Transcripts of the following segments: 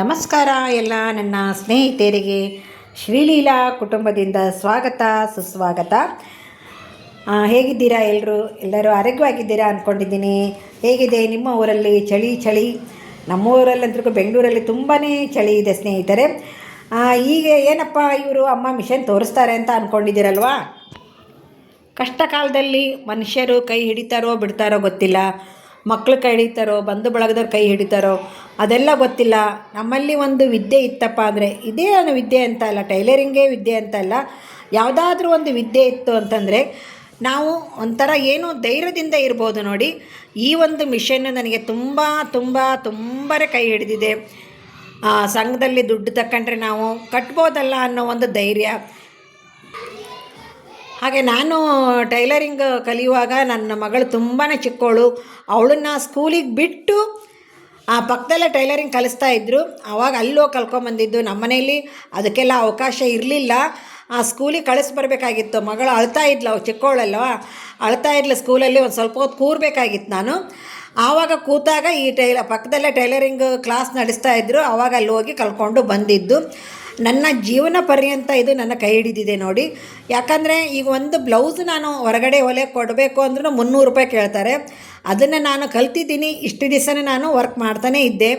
ನಮಸ್ಕಾರ ಎಲ್ಲ ನನ್ನ ಸ್ನೇಹಿತರಿಗೆ. ಶ್ರೀಲೀಲಾ ಕುಟುಂಬದಿಂದ ಸ್ವಾಗತ, ಸುಸ್ವಾಗತ. ಹೇಗಿದ್ದೀರಾ ಎಲ್ಲರೂ ಎಲ್ಲರೂ ಆರೋಗ್ಯವಾಗಿದ್ದೀರಾ ಅಂದ್ಕೊಂಡಿದ್ದೀನಿ ಹೇಗಿದೆ ನಿಮ್ಮ ಊರಲ್ಲಿ ಚಳಿ ಚಳಿ? ನಮ್ಮ ಊರಲ್ಲಂತೂ ಬೆಂಗಳೂರಲ್ಲಿ ತುಂಬಾ ಚಳಿ ಇದೆ ಸ್ನೇಹಿತರೆ. ಈಗ ಏನಪ್ಪ ಇವರು ಅಮ್ಮ ಮಿಷನ್ ತೋರಿಸ್ತಾರೆ ಅಂತ ಅಂದ್ಕೊಂಡಿದ್ದೀರಲ್ವಾ ಕಷ್ಟ ಕಾಲದಲ್ಲಿ ಮನುಷ್ಯರು ಕೈ ಹಿಡಿತಾರೋ ಬಿಡ್ತಾರೋ ಗೊತ್ತಿಲ್ಲ. ಮಕ್ಕಳು ಕೈ ಹಿಡಿತಾರೋ, ಬಂಧು ಬಳಗದವ್ರು ಕೈ ಹಿಡಿತಾರೋ, ಅದೆಲ್ಲ ಗೊತ್ತಿಲ್ಲ. ನಮ್ಮಲ್ಲಿ ಒಂದು ವಿದ್ಯೆ ಇತ್ತಪ್ಪ ಅಂದರೆ, ಇದೇ ವಿದ್ಯೆ ಅಂತ ಅಲ್ಲ, ಟೈಲರಿಂಗೇ ವಿದ್ಯೆ ಅಂತ ಅಲ್ಲ, ಯಾವುದಾದ್ರೂ ಒಂದು ವಿದ್ಯೆ ಇತ್ತು ಅಂತಂದರೆ, ನಾವು ಒಂಥರ ಏನು ಧೈರ್ಯದಿಂದ ಇರ್ಬೋದು ನೋಡಿ. ಈ ಒಂದು ಮಿಷನ್ ನನಗೆ ತುಂಬ ತುಂಬ ತುಂಬಾ ಕೈ ಹಿಡಿದಿದೆ. ಸಂಘದಲ್ಲಿ ದುಡ್ಡು ತಕ್ಕಂಡ್ರೆ ನಾವು ಕಟ್ಬೋದಲ್ಲ ಅನ್ನೋ ಒಂದು ಧೈರ್ಯ. ಹಾಗೆ ನಾನು ಟೈಲರಿಂಗ್ ಕಲಿಯುವಾಗ ನನ್ನ ಮಗಳು ತುಂಬಾ ಚಿಕ್ಕವಳು ಅವಳನ್ನ ಸ್ಕೂಲಿಗೆ ಬಿಟ್ಟು ಆ ಪಕ್ಕದಲ್ಲೇ ಟೈಲರಿಂಗ್ ಕಲಿಸ್ತಾ ಇದ್ದರು ಆವಾಗ ಅಲ್ಲೋ ಕಲ್ಕೊಂಬಂದಿದ್ದು ನಮ್ಮ ಮನೇಲಿ ಅದಕ್ಕೆಲ್ಲ ಅವಕಾಶ ಇರಲಿಲ್ಲ. ಆ ಸ್ಕೂಲಿಗೆ ಕಳಿಸ್ಬರ್ಬೇಕಾಗಿತ್ತು ಮಗಳು ಅಳ್ತಾ ಇದ್ಲು, ಅವು ಚಿಕ್ಕವಳಲ್ವ ಅಳ್ತಾ ಇದ್ಲು ಸ್ಕೂಲಲ್ಲಿ ಒಂದು ಸ್ವಲ್ಪ ಹೊತ್ತು ಕೂರಬೇಕಾಗಿತ್ತು ನಾನು. ಆವಾಗ ಕೂತಾಗ ಈ ಟೈಲ ಪಕ್ಕದಲ್ಲೇ ಟೈಲರಿಂಗ್ ಕ್ಲಾಸ್ ನಡೆಸ್ತಾ ಇದ್ದರು ಆವಾಗ ಅಲ್ಲಿ ಹೋಗಿ ಕಲ್ಕೊಂಡು ಬಂದಿದ್ದು. ನನ್ನ ಜೀವನ ಪರ್ಯಂತ ಇದು ನನ್ನ ಕೈ ಹಿಡಿದಿದೆ ನೋಡಿ. ಯಾಕಂದರೆ ಈಗ ಒಂದು ಬ್ಲೌಸ್ ನಾನು ಹೊರಗಡೆ ಹೊಲೆ ಕೊಡಬೇಕು ಅಂದ್ರೂ ಮುನ್ನೂರು ರೂಪಾಯಿ ಕೇಳ್ತಾರೆ. ಅದನ್ನು ನಾನು ಕಲ್ತಿದ್ದೀನಿ, ಇಷ್ಟು ದಿವಸನೇ ನಾನು ವರ್ಕ್ ಮಾಡ್ತಾನೇ ಇದ್ದೆ.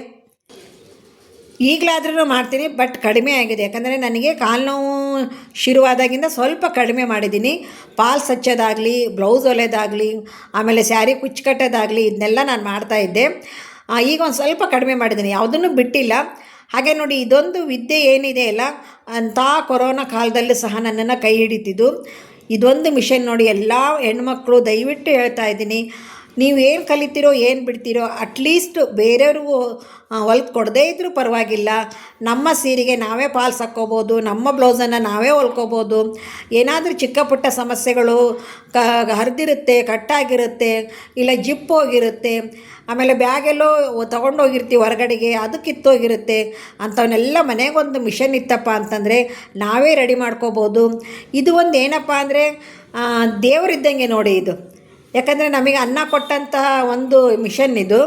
ಈಗಲಾದ್ರೂ ಮಾಡ್ತೀನಿ ಬಟ್ ಕಡಿಮೆ ಆಗಿದೆ. ಯಾಕಂದರೆ ನನಗೆ ಕಾಲು ನೋವು ಶುರುವಾದಾಗಿಂದ ಸ್ವಲ್ಪ ಕಡಿಮೆ ಮಾಡಿದ್ದೀನಿ. ಪಾಲ್ಸ್ ಹಚ್ಚೋದಾಗಲಿ ಬ್ಲೌಸ್ ಹೊಲೆದಾಗಲಿ, ಆಮೇಲೆ ಸ್ಯಾರಿ ಕುಚ್ಚು ಕಟ್ಟೋದಾಗಲಿ ಇದನ್ನೆಲ್ಲ ನಾನು ಮಾಡ್ತಾಯಿದ್ದೆ ಈಗ ಒಂದು ಸ್ವಲ್ಪ ಕಡಿಮೆ ಮಾಡಿದ್ದೀನಿ. ಯಾವುದನ್ನು ಬಿಟ್ಟಿಲ್ಲ. ಹಾಗೆ ನೋಡಿ, ಇದೊಂದು ವಿದ್ಯೆ ಏನಿದೆ ಅಲ್ಲ? ಅಂಥ ಕೊರೋನಾ ಕಾಲದಲ್ಲೂ ಸಹ ನನ್ನನ್ನು ಕೈ ಹಿಡಿತಿದ್ದು. ಇದೊಂದು ಮಿಷನ್ ನೋಡಿ, ಎಲ್ಲ ಹೆಣ್ಮಕ್ಳು ದಯವಿಟ್ಟು ಹೇಳ್ತಾ ಇದ್ದೀನಿ. ನೀವು ಏನು ಕಲಿತೀರೋ, ಏನು ಬಿಡ್ತೀರೋ ಅಟ್ಲೀಸ್ಟ್ ಬೇರೆಯವ್ರಿಗೂ ಹೊಲ್ದು ಕೊಡದೇ ಇದ್ದರೂ ಪರವಾಗಿಲ್ಲ. ನಮ್ಮ ಸೀರೆಗೆ ನಾವೇ ಪಾಲ್ಸ್ ಹಾಕ್ಕೋಬೋದು ನಮ್ಮ ಬ್ಲೌಸನ್ನು ನಾವೇ ಹೊಲ್ಕೋಬೋದು. ಏನಾದರೂ ಚಿಕ್ಕ ಪುಟ್ಟ ಸಮಸ್ಯೆಗಳು, ಕ, ಹರಿದಿರುತ್ತೆ, ಕಟ್ಟಾಗಿರುತ್ತೆ, ಇಲ್ಲ ಜಿಪ್ ಹೋಗಿರುತ್ತೆ, ಆಮೇಲೆ ಬ್ಯಾಗೆಲ್ಲೋ ತೊಗೊಂಡೋಗಿರ್ತೀವಿ ಹೊರಗಡೆಗೆ, ಅದು ಕಿತ್ತೋಗಿರುತ್ತೆ, ಅಂಥವನ್ನೆಲ್ಲ ಮನೆಗೊಂದು ಮಿಷನ್ ಇತ್ತಪ್ಪ ಅಂತಂದರೆ ನಾವೇ ರೆಡಿ ಮಾಡ್ಕೋಬೋದು. ಇದು ಒಂದು ಏನಪ್ಪ ಅಂದರೆ ದೇವರಿದ್ದಂಗೆ ನೋಡಿ ಇದು. ಯಾಕಂದರೆ ನಮಗೆ ಅನ್ನ ಕೊಟ್ಟಂತಹ ಒಂದು ಮಿಷನ್ ಇದು.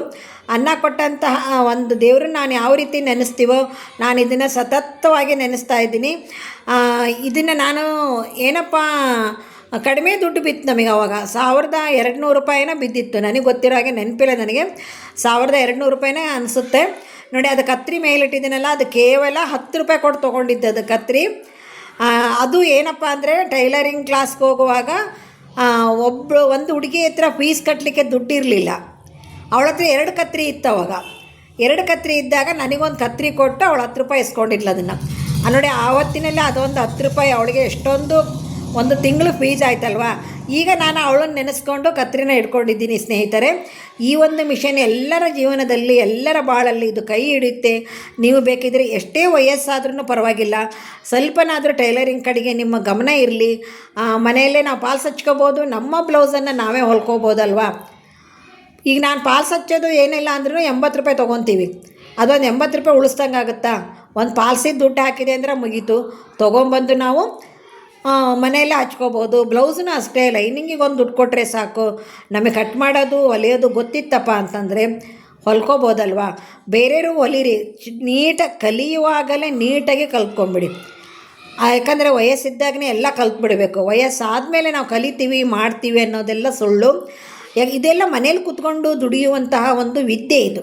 ಅನ್ನ ಕೊಟ್ಟಂತಹ ಒಂದು ದೇವರು ನಾನು ಯಾವ ರೀತಿ ನೆನೆಸ್ತೀವೋ ನಾನು ಇದನ್ನು ಸತತವಾಗಿ ನೆನೆಸ್ತಾ ಇದ್ದೀನಿ. ಇದನ್ನು ನಾನು ಏನಪ್ಪ, ಕಡಿಮೆ ದುಡ್ಡು ಬಿತ್ತು ನಮಗೆ ಅವಾಗ. ಸಾವಿರದ ಎರಡು ನೂರು ರೂಪಾಯಿನ ಬಿದ್ದಿತ್ತು. ನನಗೆ ಗೊತ್ತಿರೋ ಹಾಗೆ ನೆನಪಿಲ್ಲ ನನಗೆ. ಸಾವಿರದ ಎರಡು ನೂರು ರೂಪಾಯಿನೇ ಅನಿಸುತ್ತೆ. ನೋಡಿ, ಅದು ಕತ್ರಿ ಮೇಲಿಟ್ಟಿದ್ದೀನಲ್ಲ, ಅದು ಕೇವಲ ಹತ್ತು ರೂಪಾಯಿ ಕೊಟ್ಟು ತೊಗೊಂಡಿದ್ದು ಅದು ಕತ್ರಿ. ಅದು ಏನಪ್ಪ ಅಂದರೆ ಟೈಲರಿಂಗ್ ಕ್ಲಾಸ್ಗೆ ಹೋಗುವಾಗ ಒಬ್ಬಳು ಒಂದು ಹುಡುಗಿ ಹತ್ರ ಫೀಸ್ ಕಟ್ಟಲಿಕ್ಕೆ ದುಡ್ಡು ಇರಲಿಲ್ಲ ಅವಳ ಹತ್ರ ಎರಡು ಕತ್ರಿ ಇತ್ತು ಅವಾಗ. ಎರಡು ಕತ್ರಿ ಇದ್ದಾಗ ನನಗೊಂದು ಕತ್ರಿ ಕೊಟ್ಟು ಅವಳು ಹತ್ತು ರೂಪಾಯಿ ಇಸ್ಕೊಂಡಿದ್ಲು ಅದನ್ನು. ನೋಡಿ ಆವತ್ತಿನಲ್ಲಿ ಅದೊಂದು ಹತ್ತು ರೂಪಾಯಿ ಅವಳಿಗೆ ಎಷ್ಟೊಂದು, ಒಂದು ತಿಂಗಳು ಫೀಸ್ ಆಯ್ತಲ್ವಾ? ಈಗ ನಾನು ಅವಳನ್ನು ನೆನೆಸ್ಕೊಂಡು ಕತ್ರಿನ ಇಟ್ಕೊಂಡಿದ್ದೀನಿ ಸ್ನೇಹಿತರೆ. ಈ ಒಂದು ಮಿಷನ್ ಎಲ್ಲರ ಜೀವನದಲ್ಲಿ, ಎಲ್ಲರ ಬಾಳಲ್ಲಿ ಇದು ಕೈ ಹಿಡಿಯುತ್ತೆ. ನೀವು ಬೇಕಿದ್ರೆ ಎಷ್ಟೇ ವಯಸ್ಸಾದ್ರೂ ಪರವಾಗಿಲ್ಲ. ಸ್ವಲ್ಪನಾದರೂ ಟೈಲರಿಂಗ್ ಕಡೆಗೆ ನಿಮ್ಮ ಗಮನ ಇರಲಿ. ಮನೆಯಲ್ಲೇ ನಾವು ಪಾಲ್ಸ್ ಹಚ್ಕೋಬೋದು, ನಮ್ಮ ಬ್ಲೌಸನ್ನು ನಾವೇ ಹೊಲ್ಕೋಬೋದಲ್ವಾ? ಈಗ ನಾನು ಪಾಲ್ಸ್ ಹಚ್ಚೋದು ಏನಿಲ್ಲ ಅಂದ್ರೂ ಎಂಬತ್ತು ರೂಪಾಯಿ ತೊಗೊತೀವಿ. ಅದೊಂದು ಎಂಬತ್ತು ರೂಪಾಯಿ ಉಳಿಸ್ದಂಗೆ ಆಗುತ್ತಾ ಒಂದು ಪಾಲ್ಸಿಗೆ ದುಡ್ಡು ಹಾಕಿದೆ ಅಂದರೆ ಮುಗೀತು. ತೊಗೊಂಬಂದು ನಾವು ಮನೆಯಲ್ಲೇ ಹಚ್ಕೋಬೋದು. ಬ್ಲೌಸ್ನು ಅಷ್ಟೇ ಲೈನಿಂಗಿಗೆ ಒಂದು ದುಡ್ಡು ಕೊಟ್ಟರೆ ಸಾಕು. ನಮಗೆ ಕಟ್ ಮಾಡೋದು, ಹೊಲಿಯೋದು ಗೊತ್ತಿತ್ತಪ್ಪ ಅಂತಂದರೆ ಹೊಲ್ಕೋಬೋದಲ್ವಾ? ಬೇರೆಯವರು ಹೊಲಿರಿ ನೀಟಾಗಿ ಕಲಿಯುವಾಗಲೇ ನೀಟಾಗಿ ಕಲ್ತ್ಕೊಂಬಿಡಿ. ಯಾಕಂದರೆ ವಯಸ್ಸಿದ್ದಾಗನೇ ಎಲ್ಲ ಕಲ್ತ್ಬಿಡಬೇಕು. ವಯಸ್ಸಾದಮೇಲೆ ನಾವು ಕಲಿತೀವಿ, ಮಾಡ್ತೀವಿ ಅನ್ನೋದೆಲ್ಲ ಸುಳ್ಳು. ಯಾಕೆ, ಇದೆಲ್ಲ ಮನೇಲಿ ಕೂತ್ಕೊಂಡು ದುಡಿಯುವಂತಹ ಒಂದು ವಿದ್ಯೆ ಇದು.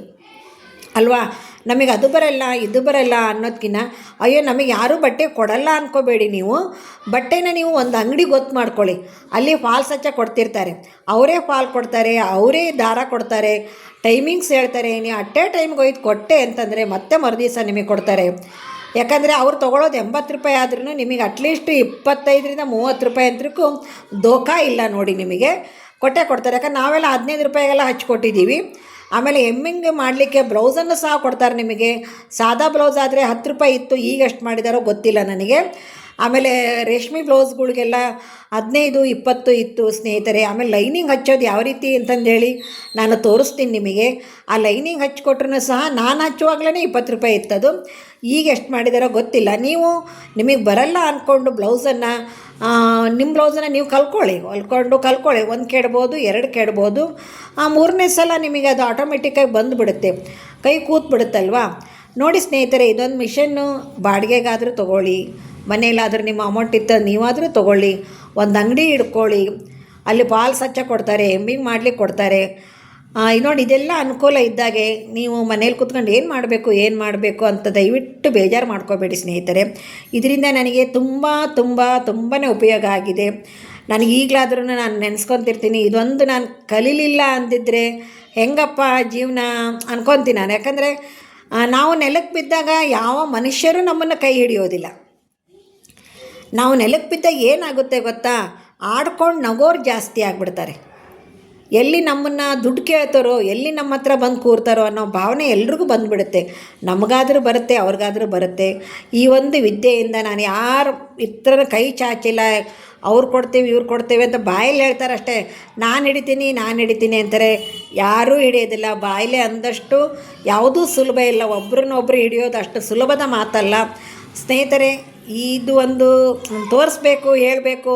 ಅಲ್ವಾ? ನಮಗೆ ಅದು ಬರಲ್ಲ, ಇದು ಬರಲ್ಲ ಅನ್ನೋದಕ್ಕಿಂತ ಅಯ್ಯೋ, ನಮಗೆ ಯಾರೂ ಬಟ್ಟೆ ಕೊಡಲ್ಲ ಅಂದ್ಕೋಬೇಡಿ ನೀವು. ಬಟ್ಟೆನ ನೀವು ಒಂದು ಅಂಗಡಿ ಗೊತ್ತು ಮಾಡ್ಕೊಳ್ಳಿ. ಅಲ್ಲಿ ಫಾಲ್ ಹಚ್ಚ ಕೊಡ್ತಿರ್ತಾರೆ. ಅವರೇ ಫಾಲ್ ಕೊಡ್ತಾರೆ, ಅವರೇ ದಾರ ಕೊಡ್ತಾರೆ. ಟೈಮಿಂಗ್ಸ್ ಹೇಳ್ತಾರೆ ನೀವು ಅಟ್ಟೆ ಟೈಮ್ಗೆ ಒಯ್ದು ಕೊಟ್ಟೆ ಅಂತಂದರೆ ಮತ್ತೆ ಮರುದಿವಸ ನಿಮಗೆ ಕೊಡ್ತಾರೆ. ಯಾಕಂದರೆ ಅವ್ರು ತೊಗೊಳೋದು ಎಂಬತ್ತು ರೂಪಾಯಿ ಆದ್ರೂ ನಿಮಗೆ ಅಟ್ಲೀಸ್ಟ್ ಇಪ್ಪತ್ತೈದರಿಂದ ಮೂವತ್ತು ರೂಪಾಯಿ ಅಂತಕ್ಕೂ ದೋಖಾ ಇಲ್ಲ ನೋಡಿ ನಿಮಗೆ. ಕೊಟ್ಟೆ ಕೊಡ್ತಾರೆ. ಯಾಕಂದ್ರೆ ನಾವೆಲ್ಲ ಹದಿನೈದು ರೂಪಾಯಿಗೆಲ್ಲ ಹಚ್ಕೊಟ್ಟಿದ್ದೀವಿ ಆಮೇಲೆ ಎಮ್ಮಿಂಗ್ ಮಾಡಲಿಕ್ಕೆ ಬ್ಲೌಸನ್ನು ಸಹ ಕೊಡ್ತಾರೆ ನಿಮಗೆ. ಸಾದಾ ಬ್ಲೌಸ್ ಆದರೆ ಹತ್ತು ರೂಪಾಯಿ ಇತ್ತು, ಈಗ ಎಷ್ಟು ಮಾಡಿದಾರೋ ಗೊತ್ತಿಲ್ಲ ನನಗೆ. ಆಮೇಲೆ ರೇಷ್ಮೆ ಬ್ಲೌಸ್ಗಳಿಗೆಲ್ಲ ಹದಿನೈದು, ಇಪ್ಪತ್ತು ಇತ್ತು ಸ್ನೇಹಿತರೆ. ಆಮೇಲೆ ಲೈನಿಂಗ್ ಹಚ್ಚೋದು ಯಾವ ರೀತಿ ಅಂತಂದೇಳಿ ನಾನು ತೋರಿಸ್ತೀನಿ ನಿಮಗೆ. ಆ ಲೈನಿಂಗ್ ಹಚ್ಕೊಟ್ರೂ ಸಹ ನಾನು ಹಚ್ಚುವಾಗಲೇ ಇಪ್ಪತ್ತು ರೂಪಾಯಿ ಇತ್ತದು ಈಗ ಎಷ್ಟು ಮಾಡಿದಾರೋ ಗೊತ್ತಿಲ್ಲ. ನೀವು ನಿಮಗೆ ಬರಲ್ಲ ಅಂದ್ಕೊಂಡು ಬ್ಲೌಸನ್ನು ನಿಮ್ಮ ಬ್ಲೌಸನ್ನು ನೀವು ಕಲ್ಕೊಳ್ಳಿ. ಹೊಲ್ಕೊಂಡು ಕಲ್ಕೊಳ್ಳಿ. ಒಂದು ಕೆಡ್ಬೋದು, ಎರಡು ಕೆಡ್ಬೋದು. ಆ, ಮೂರನೇ ಸಲ ನಿಮಗೆ ಅದು ಆಟೋಮೆಟಿಕ್ಕಾಗಿ ಬಂದುಬಿಡುತ್ತೆ. ಕೈ ಕೂತ್ಬಿಡುತ್ತಲ್ವಾ? ನೋಡಿ ಸ್ನೇಹಿತರೆ, ಇದೊಂದು ಮಿಷನ್ನು ಬಾಡಿಗೆಗಾದರೂ ತೊಗೊಳ್ಳಿ. ಮನೇಲಾದರೂ ನಿಮ್ಮ ಅಮೌಂಟ್ ಇತ್ತು, ನೀವಾದರೂ ತೊಗೊಳ್ಳಿ. ಒಂದು ಅಂಗಡಿ ಹಿಡ್ಕೊಳ್ಳಿ ಅಲ್ಲಿ ಪಾಲ್ ಸ್ವಚ್ಛ ಕೊಡ್ತಾರೆ ಎಮ್ಮಿಂಗ್ ಮಾಡ್ಲಿಕ್ಕೆ ಕೊಡ್ತಾರೆ. ನೋಡಿ, ಇದೆಲ್ಲ ಅನುಕೂಲ ಇದ್ದಾಗೆ ನೀವು ಮನೇಲಿ ಕೂತ್ಕೊಂಡು ಏನು ಮಾಡಬೇಕು ಏನು ಮಾಡಬೇಕು ಅಂತ ದಯವಿಟ್ಟು ಬೇಜಾರು ಮಾಡ್ಕೋಬೇಡಿ ಸ್ನೇಹಿತರೆ. ಇದರಿಂದ ನನಗೆ ತುಂಬ ತುಂಬ ತುಂಬಾ ಉಪಯೋಗ ಆಗಿದೆ. ನನಗೆ ಈಗಲಾದ್ರೂ ನಾನು ನೆನೆಸ್ಕೊತಿರ್ತೀನಿ, ಇದೊಂದು ನಾನು ಕಲೀಲಿಲ್ಲ ಅಂದಿದ್ರೆ ಹೆಂಗಪ್ಪ ಜೀವನ ಅನ್ಕೊತೀನಿ ನಾನು. ಯಾಕಂದರೆ ನಾವು ನೆಲಕ್ಕೆ ಬಿದ್ದಾಗ ಯಾವ ಮನುಷ್ಯರು ನಮ್ಮನ್ನು ಕೈ ಹಿಡಿಯೋದಿಲ್ಲ. ನಾವು ನೆಲಕ್ಕೆ ಬಿದ್ದಾಗ ಏನಾಗುತ್ತೆ ಗೊತ್ತಾ? ಆಡ್ಕೊಂಡು ನಗೋರು ಜಾಸ್ತಿ ಆಗಿಬಿಡ್ತಾರೆ. ಎಲ್ಲಿ ನಮ್ಮನ್ನು ದುಡ್ಡು ಕೇಳ್ತಾರೋ, ಎಲ್ಲಿ ನಮ್ಮ ಹತ್ರ ಬಂದು ಕೂರ್ತಾರೋ ಅನ್ನೋ ಭಾವನೆ ಎಲ್ರಿಗೂ ಬಂದುಬಿಡುತ್ತೆ. ನಮಗಾದರೂ ಬರುತ್ತೆ, ಅವ್ರಿಗಾದರೂ ಬರುತ್ತೆ. ಈ ಒಂದು ವಿದ್ಯೆಯಿಂದ ನಾನು ಯಾರು ಇತರ ಕೈ ಚಾಚಿಲ್ಲ, ಅವ್ರು ಕೊಡ್ತೀವಿ, ಇವ್ರು ಕೊಡ್ತೀವಿ ಅಂತ ಬಾಯಲ್ಲಿ ಹೇಳ್ತಾರೆ ಅಷ್ಟೇ. ನಾನು ಹಿಡಿತೀನಿ ನಾನು ಹಿಡಿತೀನಿ ಅಂತಾರೆ. ಯಾರೂ ಹಿಡಿಯೋದಿಲ್ಲ. ಬಾಯಲ್ಲೇ ಅಂದಷ್ಟು ಯಾವುದೂ ಸುಲಭ ಇಲ್ಲ. ಒಬ್ರನ್ನೊಬ್ರು ಹಿಡಿಯೋದು ಅಷ್ಟು ಸುಲಭದ ಮಾತಲ್ಲ. ಸ್ನೇಹಿತರೆ ಇದು ಒಂದು ತೋರಿಸ್ಬೇಕು, ಹೇಳಬೇಕು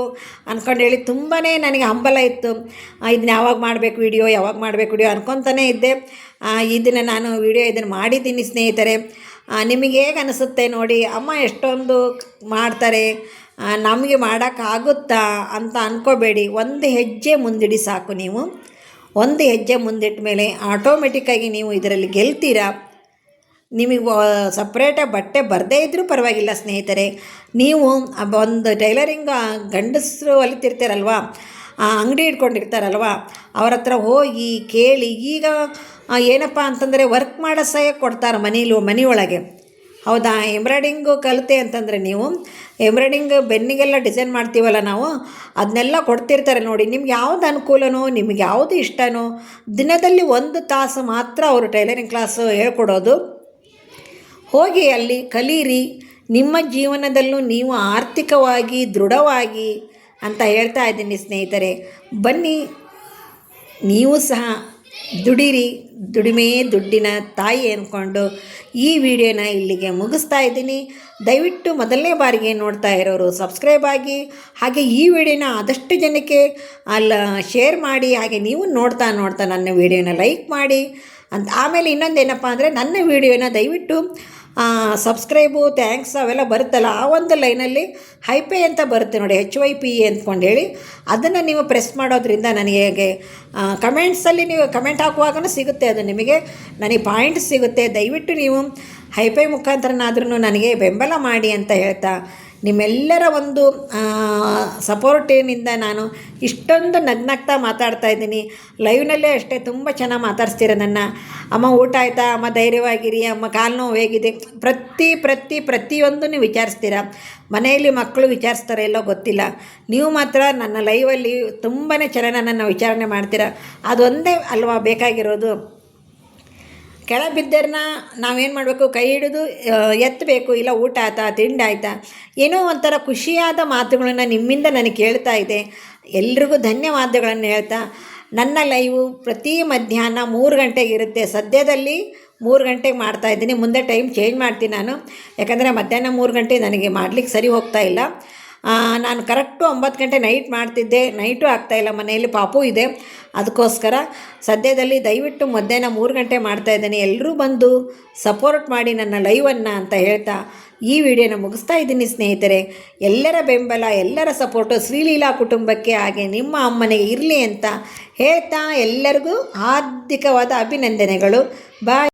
ಅಂದ್ಕೊಂಡು ಹೇಳಿ ತುಂಬಾ ನನಗೆ ಹಂಬಲ ಇತ್ತು. ಇದನ್ನ ಯಾವಾಗ ಮಾಡಬೇಕು ವಿಡಿಯೋ ಯಾವಾಗ ಮಾಡಬೇಕು ವಿಡಿಯೋ ಅನ್ಕೊತಾನೇ ಇದ್ದೆ. ಇದನ್ನು ನಾನು ವಿಡಿಯೋ ಇದನ್ನು ಮಾಡಿದ್ದೀನಿ ಸ್ನೇಹಿತರೆ. ನಿಮಗೆ ಹೇಗೆ ಅನಿಸುತ್ತೆ ನೋಡಿ, ಅಮ್ಮ ಎಷ್ಟೊಂದು ಮಾಡ್ತಾರೆ ನಮಗೆ ಮಾಡೋಕ್ಕಾಗುತ್ತಾ ಅಂತ ಅಂದ್ಕೋಬೇಡಿ ಒಂದು ಹೆಜ್ಜೆ ಮುಂದಿಡಿ ಸಾಕು ನೀವು. ಒಂದು ಹೆಜ್ಜೆ ಮುಂದಿಟ್ಟ ಮೇಲೆ ಆಟೋಮೆಟಿಕ್ಕಾಗಿ ನೀವು ಇದರಲ್ಲಿ ಗೆಲ್ತೀರಾ? ನಿಮಗೆ ಸಪ್ರೇಟಾಗಿ ಬಟ್ಟೆ ಬರದೇ ಇದ್ದರೂ ಪರವಾಗಿಲ್ಲ ಸ್ನೇಹಿತರೆ. ನೀವು ಒಂದು ಟೈಲರಿಂಗ್ ಗಂಡಸರು ಆ, ಅಂಗಡಿ ಇಟ್ಕೊಂಡಿರ್ತಾರಲ್ವ, ಅವ್ರ ಹತ್ರ ಹೋಗಿ ಕೇಳಿ, ಈಗ ಏನಪ್ಪ ಅಂತಂದರೆ ವರ್ಕ್ ಮಾಡೋ ಸಹ ಕೊಡ್ತಾರೆ ಮನೇಲಿ, ಮನೆಯೊಳಗೆ. ಹೌದಾ? ಎಂಬ್ರಾಯ್ಡಿಂಗು ಕಲಿತೆ ಅಂತಂದರೆ ನೀವು ಎಂಬ್ರಾಯ್ಡಿಂಗ್ ಬೆನ್ನಿಗೆಲ್ಲ ಡಿಸೈನ್ ಮಾಡ್ತೀವಲ್ಲ ನಾವು ಅದನ್ನೆಲ್ಲ ಕೊಡ್ತಿರ್ತಾರೆ ನೋಡಿ, ನಿಮ್ಗೆ ಯಾವ್ದು ಅನುಕೂಲನೋ, ನಿಮ್ಗೆ ಯಾವುದು ಇಷ್ಟನೋ, ದಿನದಲ್ಲಿ ಒಂದು ತಾಸು ಮಾತ್ರ ಅವರು ಟೈಲರಿಂಗ್ ಕ್ಲಾಸು ಹೇಳ್ಕೊಡೋದು. ಹೋಗಿ ಅಲ್ಲಿ ಕಲೀರಿ, ನಿಮ್ಮ ಜೀವನದಲ್ಲೂ ನೀವು ಆರ್ಥಿಕವಾಗಿ ದೃಢವಾಗಿ ಅಂತ ಹೇಳ್ತಾ ಇದ್ದೀನಿ ಸ್ನೇಹಿತರೆ. ಬನ್ನಿ, ನೀವು ಸಹ ದುಡಿರಿ, ದುಡಿಮೆ ದುಡ್ಡಿನ ತಾಯಿ ಅಂದ್ಕೊಂಡು ಈ ವಿಡಿಯೋನ ಇಲ್ಲಿಗೆ ಮುಗಿಸ್ತಾ ಇದ್ದೀನಿ. ದಯವಿಟ್ಟು ಮೊದಲನೇ ಬಾರಿಗೆ ನೋಡ್ತಾ ಇರೋರು ಸಬ್ಸ್ಕ್ರೈಬ್ ಆಗಿ, ಹಾಗೆ ಈ ವಿಡಿಯೋನ ಆದಷ್ಟು ಜನಕ್ಕೆ ಅಲ್ಲ, ಶೇರ್ ಮಾಡಿ, ಹಾಗೆ ನೀವು ನೋಡ್ತಾ ನೋಡ್ತಾ ನನ್ನ ವಿಡಿಯೋನ ಲೈಕ್ ಮಾಡಿ. ಅಂತ ಆಮೇಲೆ ಇನ್ನೊಂದೇನಪ್ಪ ಅಂದರೆ, ನನ್ನ ವಿಡಿಯೋನ ದಯವಿಟ್ಟು ಸಬ್ಸ್ಕ್ರೈಬು ಥ್ಯಾಂಕ್ಸ್ ಅವೆಲ್ಲ ಬರುತ್ತಲ್ಲ, ಆ ಒಂದು ಲೈನಲ್ಲಿ ಹೈಪೇ ಅಂತ ಬರುತ್ತೆ ನೋಡಿ ಹೆಚ್ ವೈ ಪಿ ಅಂದ್ಕೊಂಡು ಹೇಳಿ. ಅದನ್ನು ನೀವು ಪ್ರೆಸ್ ಮಾಡೋದ್ರಿಂದ ನನಗೆ ಕಮೆಂಟ್ಸಲ್ಲಿ ನೀವು ಕಮೆಂಟ್ ಹಾಕುವಾಗಲೂ ಸಿಗುತ್ತೆ ಅದು ನಿಮಗೆ. ನನಗೆ ಪಾಯಿಂಟ್ ಸಿಗುತ್ತೆ. ದಯವಿಟ್ಟು ನೀವು ಹೈಪೈ ಮುಖಾಂತರನಾದ್ರೂ ನನಗೆ ಬೆಂಬಲ ಮಾಡಿ ಅಂತ ಹೇಳ್ತಾ ನಿಮ್ಮೆಲ್ಲರ ಒಂದು ಸಪೋರ್ಟಿನಿಂದ ನಾನು ಇಷ್ಟೊಂದು ನಗ್ನಗ್ತಾ ಮಾತಾಡ್ತಾ ಇದ್ದೀನಿ. ಲೈವ್ನಲ್ಲೇ ಅಷ್ಟೇ ತುಂಬ ಚೆನ್ನಾಗಿ ಮಾತಾಡ್ಸ್ತೀರ ನನ್ನ. ಅಮ್ಮ ಊಟ ಆಯಿತಾ? ಅಮ್ಮ ಧೈರ್ಯವಾಗಿರಿ. ಅಮ್ಮ ಕಾಲು ನೋವು ಹೇಗಿದೆ? ಪ್ರತಿ ಪ್ರತಿ, ಪ್ರತಿಯೊಂದು ನೀವು ವಿಚಾರಿಸ್ತೀರ? ಮನೆಯಲ್ಲಿ ಮಕ್ಕಳು ವಿಚಾರಿಸ್ತಾರೆ ಎಲ್ಲೋ ಗೊತ್ತಿಲ್ಲ. ನೀವು ಮಾತ್ರ ನನ್ನ ಲೈವಲ್ಲಿ ತುಂಬಾ ಚೆನ್ನಾಗಿ ನನ್ನನ್ನು ವಿಚಾರಣೆ ಮಾಡ್ತೀರ? ಅದೊಂದೇ ಅಲ್ವಾ ಬೇಕಾಗಿರೋದು? ಕೆಳ ಬಿದ್ದರನ್ನ ನಾವೇನು ಮಾಡಬೇಕು? ಕೈ ಹಿಡಿದು ಎತ್ತಬೇಕು ಇಲ್ಲ, ಊಟ ಆಯ್ತಾ? ತಿಂಡಿ ಆಯಿತಾ? ಏನೋ ಒಂಥರ ಖುಷಿಯಾದ ಮಾತುಗಳನ್ನು ನಿಮ್ಮಿಂದ ನನಗೆ ಕೇಳ್ತಾ ಇದೆ ಎಲ್ರಿಗೂ ಧನ್ಯವಾದಗಳನ್ನು ಹೇಳ್ತಾ. ನನ್ನ ಲೈವು ಪ್ರತಿ ಮಧ್ಯಾಹ್ನ ಮೂರು ಗಂಟೆಗೆ ಇರುತ್ತೆ. ಸದ್ಯದಲ್ಲಿ ಮೂರು ಗಂಟೆಗೆ ಮಾಡ್ತಾ ಇದ್ದೀನಿ. ಮುಂದೆ ಟೈಮ್ ಚೇಂಜ್ ಮಾಡ್ತೀನಿ ನಾನು. ಯಾಕಂದರೆ ಮಧ್ಯಾಹ್ನ ಮೂರು ಗಂಟೆ ನನಗೆ ಮಾಡ್ಲಿಕ್ಕೆ ಸರಿ ಹೋಗ್ತಾ ಇಲ್ಲ. ನಾನು ಕರೆಕ್ಟು ಒಂಬತ್ತು ಗಂಟೆ ನೈಟ್ ಮಾಡ್ತಿದ್ದೆ. ನೈಟು ಆಗ್ತಾಯಿಲ್ಲ ಮನೆಯಲ್ಲಿ ಪಾಪು ಇದೆ. ಅದಕ್ಕೋಸ್ಕರ ಸದ್ಯದಲ್ಲಿ ದಯವಿಟ್ಟು ಮಧ್ಯಾಹ್ನ ಮೂರು ಗಂಟೆ ಮಾಡ್ತಾ ಇದ್ದೇನೆ. ಎಲ್ಲರೂ ಬಂದು ಸಪೋರ್ಟ್ ಮಾಡಿ ನನ್ನ ಲೈವನ್ನು ಅಂತ ಹೇಳ್ತಾ ಈ ವಿಡಿಯೋನ ಮುಗಿಸ್ತಾ ಇದ್ದೀನಿ ಸ್ನೇಹಿತರೆ. ಎಲ್ಲರ ಬೆಂಬಲ, ಎಲ್ಲರ ಸಪೋರ್ಟು ಶ್ರೀಲೀಲಾ ಕುಟುಂಬಕ್ಕೆ ಹಾಗೆ ನಿಮ್ಮ ಅಮ್ಮನಿಗೆ ಇರಲಿ ಅಂತ ಹೇಳ್ತಾ ಎಲ್ಲರಿಗೂ ಹಾರ್ದಿಕವಾದ ಅಭಿನಂದನೆಗಳು. ಬಾಯ್